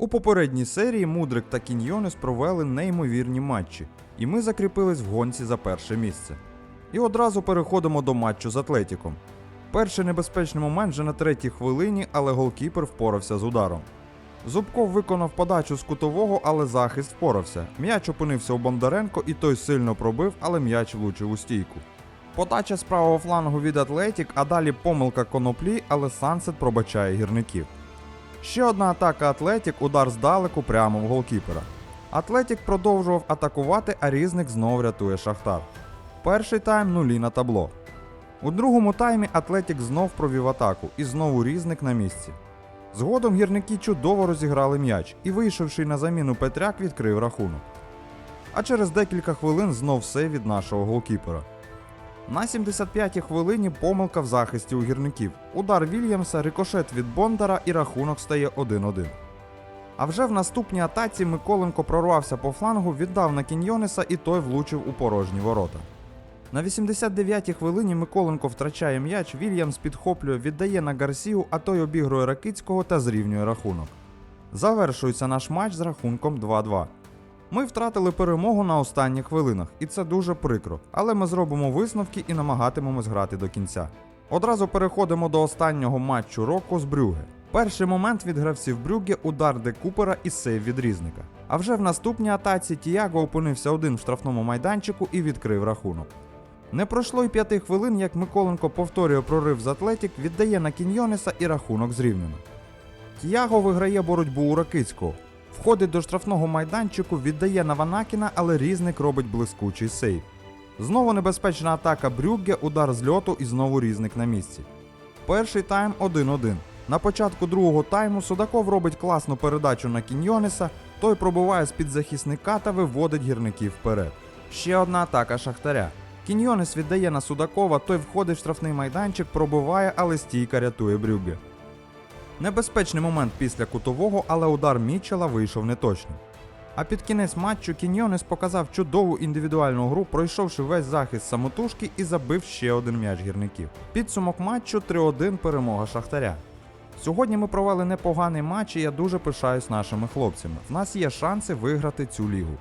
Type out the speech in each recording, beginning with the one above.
У попередній серії Мудрик та Кіньйонес провели неймовірні матчі, і ми закріпились в гонці за перше місце. І одразу переходимо до матчу з Атлетіком. Перший небезпечний момент вже на третій хвилині, але голкіпер впорався з ударом. Зубков виконав подачу з кутового, але захист впорався. М'яч опинився у Бондаренко, і той сильно пробив, але м'яч влучив у стійку. Подача з правого флангу від Атлетік, а далі помилка коноплі, але Сансет пробачає гірників. Ще одна атака Атлетік, удар здалеку прямо в голкіпера. Атлетік продовжував атакувати, а різник знов рятує Шахтар. Перший тайм нулі на табло. У другому таймі Атлетік знов провів атаку і знову різник на місці. Згодом гірники чудово розіграли м'яч і, вийшовши на заміну Петряк, відкрив рахунок. А через декілька хвилин знов все від нашого голкіпера. На 75-й хвилині помилка в захисті у гірників. Удар Вільямса, рикошет від Бондара і рахунок стає 1-1. А вже в наступній атаці Миколенко прорвався по флангу, віддав на Кіньйонеса і той влучив у порожні ворота. На 89-й хвилині Миколенко втрачає м'яч, Вільямс підхоплює, віддає на Гарсію, а той обігрує Ракицького та зрівнює рахунок. Завершується наш матч з рахунком 2-2. Ми втратили перемогу на останніх хвилинах, і це дуже прикро, але ми зробимо висновки і намагатимемось грати до кінця. Одразу переходимо до останнього матчу року з Брюге. Перший момент від гравців Брюгге удар де Купера і сейв від різника. А вже в наступній атаці Тіаго опинився один в штрафному майданчику і відкрив рахунок. Не пройшло й п'яти хвилин, як Миколенко повторює прорив з Атлетік, віддає на Кіньйонеса і рахунок зрівняно. Тіаго виграє боротьбу у Ракицького. Входить до штрафного майданчику, віддає на Ванакіна, але різник робить блискучий сейв. Знову небезпечна атака Брюгге, удар з льоту і знову різник на місці. Перший тайм 1-1. На початку другого тайму Судаков робить класну передачу на Кіньйонеса, той пробиває з-під захисника та виводить гірників вперед. Ще одна атака Шахтаря. Кіньйонес віддає на Судакова, той входить в штрафний майданчик, пробиває, але стійка рятує Брюгге. Небезпечний момент після кутового, але удар Мічела вийшов неточним. А під кінець матчу Кіньйонес показав чудову індивідуальну гру, пройшовши весь захист самотужки і забив ще один м'яч гірників. Підсумок матчу 3-1 перемога Шахтаря. Сьогодні ми провели непоганий матч, і я дуже пишаюсь нашими хлопцями. В нас є шанси виграти цю лігу.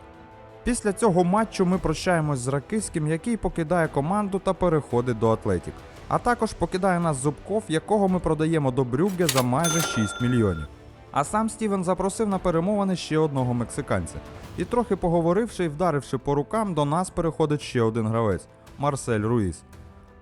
Після цього матчу ми прощаємось з Ракиським, який покидає команду та переходить до Атлетік. А також покидає нас Зубков, якого ми продаємо до Брюгге за майже 6 мільйонів. А сам Стівен запросив на перемовини ще одного мексиканця. І трохи поговоривши і вдаривши по рукам, до нас переходить ще один гравець Марсель Руїс.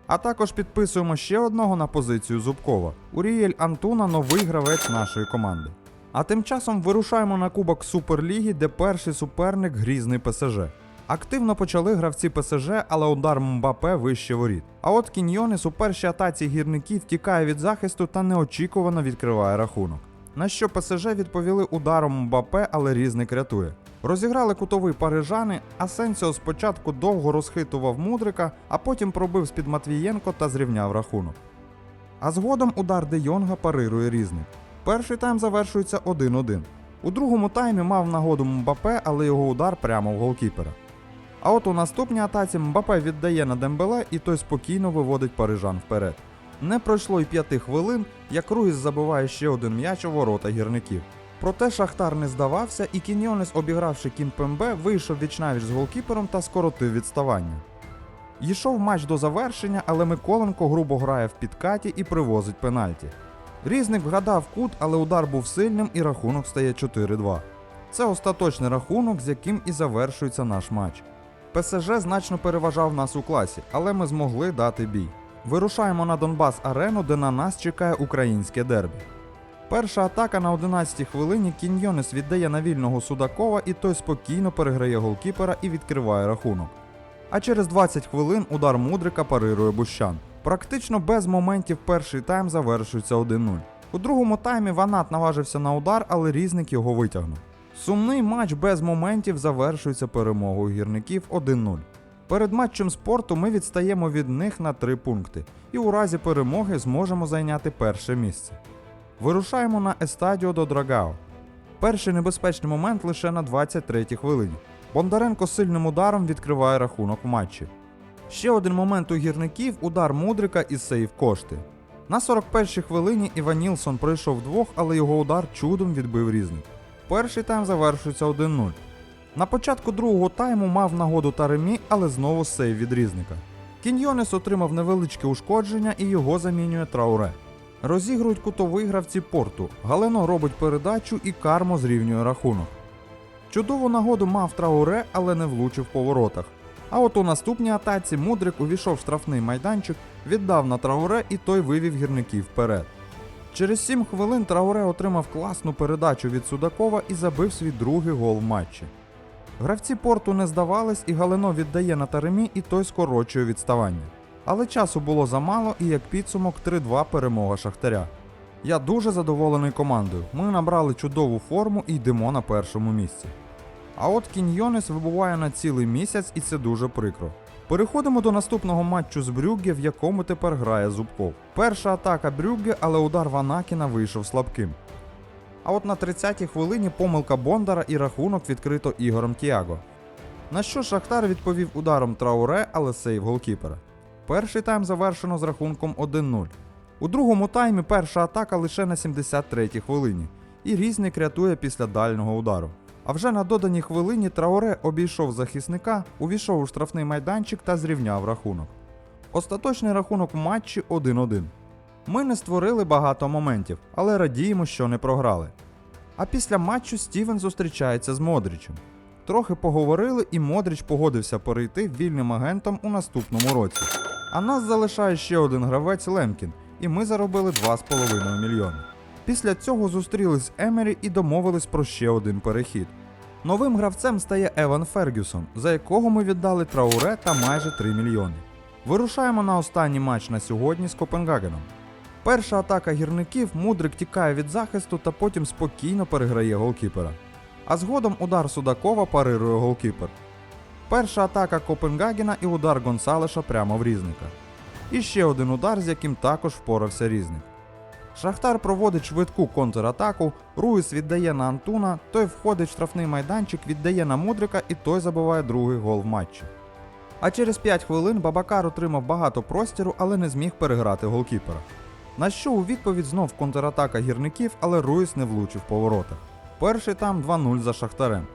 А також підписуємо ще одного на позицію Зубкова. Урієль Антуна новий гравець нашої команди. А тим часом вирушаємо на Кубок Суперліги, де перший суперник грізний ПСЖ. Активно почали гравці ПСЖ, але удар Мбапе вище воріт. А от Кіньйонес у першій атаці гірників тікає від захисту та неочікувано відкриває рахунок. На що ПСЖ відповіли ударом Мбапе, але різник рятує. Розіграли кутовий парижани, а Сенсіо спочатку довго розхитував Мудрика, а потім пробив з-під Матвієнко та зрівняв рахунок. А згодом удар Де Йонга парирує різник. Перший тайм завершується 1-1. У другому таймі мав нагоду Мбапе, але його удар прямо в голкіпера. А от у наступній атаці Мбапе віддає на Дембеле і той спокійно виводить парижан вперед. Не пройшло й п'яти хвилин, як Руїс забиває ще один м'яч у ворота гірників. Проте Шахтар не здавався, і Кіньйонес, обігравши Кімпембе, вийшов вічнавіч з голкіпером та скоротив відставання. Йшов матч до завершення, але Миколенко грубо грає в підкаті і привозить пенальті. Різник вгадав кут, але удар був сильним і рахунок стає 4-2. Це остаточний рахунок, з яким і завершується наш матч. ПСЖ значно переважав нас у класі, але ми змогли дати бій. Вирушаємо на Донбас арену, де на нас чекає українське дербі. Перша атака на 11-й хвилині Кіньйонес віддає на вільного Судакова, і той спокійно переграє голкіпера і відкриває рахунок. А через 20 хвилин удар Мудрика парирує Бущан. Практично без моментів перший тайм завершується 1-0. У другому таймі Ванат наважився на удар, але різник його витягнув. Сумний матч без моментів завершується перемогою гірників 1-0. Перед матчем спорту ми відстаємо від них на 3 пункти і у разі перемоги зможемо зайняти перше місце. Вирушаємо на Естадіо до Драгао. Перший небезпечний момент лише на 23-й хвилині. Бондаренко сильним ударом відкриває рахунок в матчі. Ще один момент у гірників удар Мудрика і сейв кошти. На 41-й хвилині Іван Нілсон пройшов двох, але його удар чудом відбив різник. Перший тайм завершується 1-0. На початку другого тайму мав нагоду Таремі, але знову сейв від різника. Кіньйонес отримав невеличке ушкодження і його замінює Трауре. Розігрують кутовий гравці порту. Галено робить передачу і кармо зрівнює рахунок. Чудову нагоду мав Трауре, але не влучив по воротах. А от у наступній атаці Мудрик увійшов в штрафний майданчик, віддав на Трауре і той вивів гірників вперед. Через 7 хвилин Трауре отримав класну передачу від Судакова і забив свій другий гол в матчі. Гравці порту не здавались, і Галено віддає на Таремі, і той скорочує відставання. Але часу було замало, і як підсумок 3-2 перемога Шахтаря. Я дуже задоволений командою. Ми набрали чудову форму і йдемо на першому місці. А от Кіньйонес вибуває на цілий місяць, і це дуже прикро. Переходимо до наступного матчу з Брюгге, в якому тепер грає Зубков. Перша атака Брюгге, але удар Ванакіна вийшов слабким. А от на 30-й хвилині помилка Бондара і рахунок відкрито Ігорем Тіаго. На що Шахтар відповів ударом Трауре, але сейв голкіпера. Перший тайм завершено з рахунком 1-0. У другому таймі перша атака лише на 73-й хвилині, і різник рятує після дальнього удару. А вже на доданій хвилині Трауре обійшов захисника, увійшов у штрафний майданчик та зрівняв рахунок. Остаточний рахунок в матчі 1-1. Ми не створили багато моментів, але радіємо, що не програли. А після матчу Стівен зустрічається з Модрічем. Трохи поговорили, і Модріч погодився перейти вільним агентом у наступному році. А нас залишає ще один гравець Лемкін, і ми заробили 2,5 мільйони. Після цього зустрілись Емері і домовились про ще один перехід. Новим гравцем стає Еван Фергюсон, за якого ми віддали Трауре та майже 3 мільйони. Вирушаємо на останній матч на сьогодні з Копенгагеном. Перша атака гірників Мудрик тікає від захисту та потім спокійно переграє голкіпера. А згодом удар Судакова парирує голкіпер. Перша атака Копенгагена і удар Гонсалеша прямо в різника. І ще один удар, з яким також впорався різник. Шахтар проводить швидку контратаку, Руїс віддає на Антуна, той входить в штрафний майданчик, віддає на Мудрика і той забиває другий гол в матчі. А через 5 хвилин Бабакар отримав багато простіру, але не зміг переграти голкіпера. На що у відповідь знов контратака гірників, але Руїс не влучив по воротах. Перший там 2-0 за Шахтарем.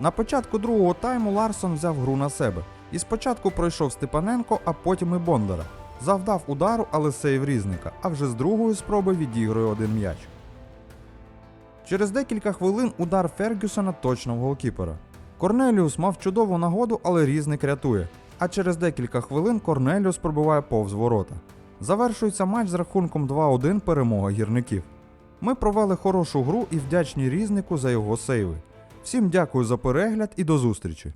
На початку другого тайму Ларсон взяв гру на себе. І спочатку пройшов Степаненко, а потім і Бондара. Завдав удару, але сейв різника, а вже з другої спроби відігрує один м'яч. Через декілька хвилин удар Фергюсона точно в голкіпера. Корнеліус мав чудову нагоду, але різник рятує. А через декілька хвилин Корнеліус пробиває повз ворота. Завершується матч з рахунком 2-1 перемога гірників. Ми провели хорошу гру і вдячні різнику за його сейви. Всім дякую за перегляд і до зустрічі!